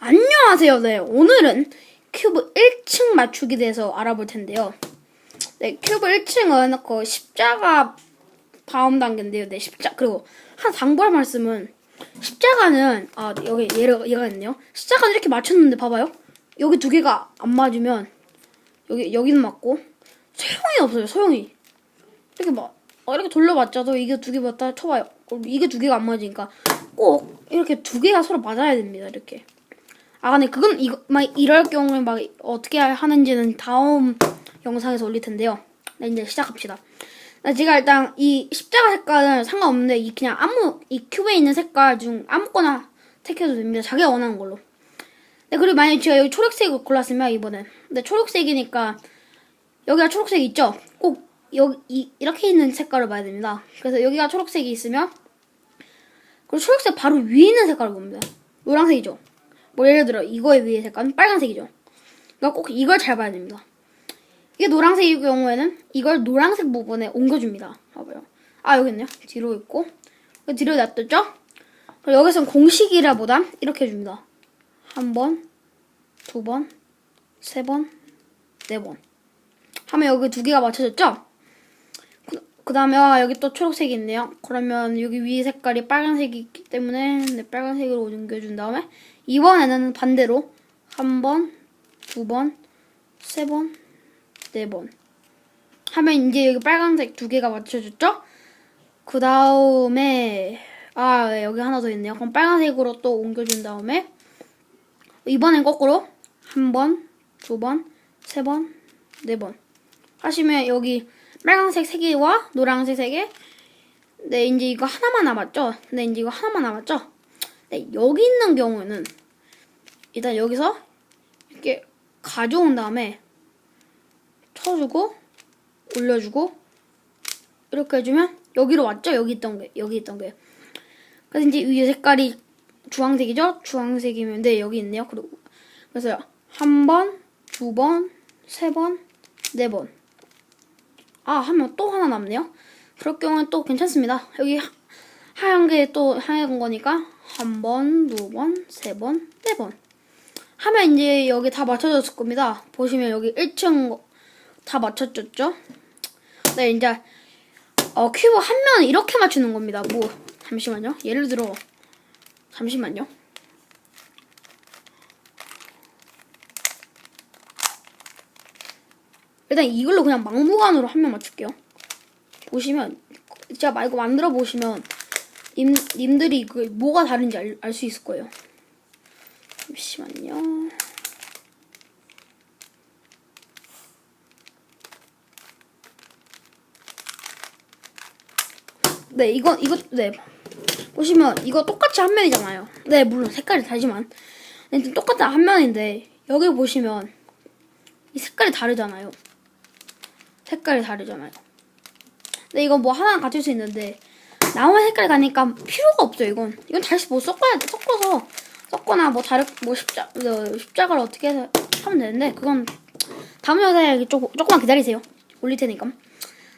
안녕하세요. 네, 오늘은 큐브 1층 맞추기 대해서 알아볼 텐데요. 네, 큐브 1층은 그 십자가 다음 단계인데요. 네, 십자 그리고 한 당부할 말씀은 십자가는 아 여기 얘가 얘가 있네요. 십자가는 이렇게 맞췄는데 봐봐요. 여기 두 개가 안 맞으면 여기 여기는 맞고 소용이 없어요. 소용이 이렇게 막 어, 이렇게 돌려봤자도 이게 두 개 맞다 쳐봐요. 이게 두 개가 안 맞으니까 꼭 이렇게 두 개가 서로 맞아야 됩니다. 이렇게. 아 근데 그건 이거 막 이럴 경우에 막 어떻게 하는지는 다음 영상에서 올릴 텐데요. 네 이제 시작합시다. 나 제가 일단 이 십자가 색깔은 상관없는데 이 그냥 아무 이 큐브에 있는 색깔 중 아무거나 택해도 됩니다. 자기가 원하는 걸로. 네 그리고 만약에 제가 여기 초록색을 골랐으면 이번엔 근데 초록색이니까 여기가 초록색 있죠? 꼭 여기 이, 이렇게 있는 색깔을 봐야 됩니다. 그래서 여기가 초록색이 있으면 그리고 초록색 바로 위에 있는 색깔을 봅니다. 노란색이죠. 뭐 예를 들어 이거의 위에 색깔은 빨간색이죠. 그러니까 꼭 이걸 잘 봐야 됩니다. 이게 노란색일 경우에는 이걸 노란색 부분에 옮겨줍니다. 봐봐요. 아 여기 있네요. 뒤로 있고 여기 뒤로 놔뒀죠? 여기서는 공식이라 보다 이렇게 해줍니다. 한 번, 두 번, 세 번, 네 번. 하면 여기 두 개가 맞춰졌죠? 그 다음에 아, 여기 또 초록색이 있네요. 그러면 여기 위 색깔이 빨간색이 있기 때문에 네, 빨간색으로 옮겨준 다음에 이번에는 반대로 한 번, 두 번, 세 번, 네 번. 하면 이제 여기 빨간색 두 개가 맞춰졌죠? 그 다음에 아 네, 여기 하나 더 있네요. 그럼 빨간색으로 또 옮겨준 다음에 이번엔 거꾸로 한 번, 두 번, 세 번, 네 번. 하시면 여기 빨간색 세 개와 노란색 세 개. 네, 이제 이거 하나만 남았죠? 네, 이제 이거 하나만 남았죠? 네, 여기 있는 경우에는 일단 여기서 이렇게 가져온 다음에 쳐주고 올려주고 이렇게 해주면 여기로 왔죠? 여기 있던 게 여기 있던 게. 그래서 이제 위에 색깔이 주황색이죠? 주황색이면 네 여기 있네요. 그리고 그래서 한 번, 두 번, 세 번, 네 번. 아, 하면 또 하나 남네요. 그럴 경우는 또 괜찮습니다. 여기 하- 하얀 게 또 하얀 거니까 한 번, 두 번, 세 번, 네 번. 하면 이제 여기 다 맞춰졌을 겁니다. 보시면 여기 1층 다 맞춰졌죠? 네, 이제 어, 큐브 한 면을 이렇게 맞추는 겁니다. 뭐 잠시만요. 예를 들어 잠시만요. 일단 이걸로 그냥 막무가내로 한면 맞출게요. 보시면 제가 말고 만들어 보시면 님, 님들이 그 뭐가 다른지 알수 있을 거예요. 잠시만요. 네, 이거 이거 네. 보시면 이거 똑같이 한 면이잖아요. 네, 물론 색깔이 다르지만 네, 똑같은 한 면인데 여기 보시면 이 색깔이 다르잖아요. 색깔이 다르잖아요. 근데 이건 뭐 하나 갖출 수 있는데 나머지 색깔이 다니까 필요가 없어요. 이건 이건 다시 뭐 섞어야 섞어서 섞거나 뭐 다른 뭐 십자 어, 십자가를 어떻게 해서 하면 되는데 그건 다음 영상에 조금 조금만 기다리세요. 올릴 테니까.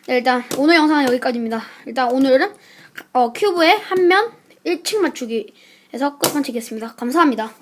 네, 일단 오늘 영상은 여기까지입니다. 일단 오늘은 어, 큐브의 한 면 1층 맞추기에서 끝마치겠습니다. 감사합니다.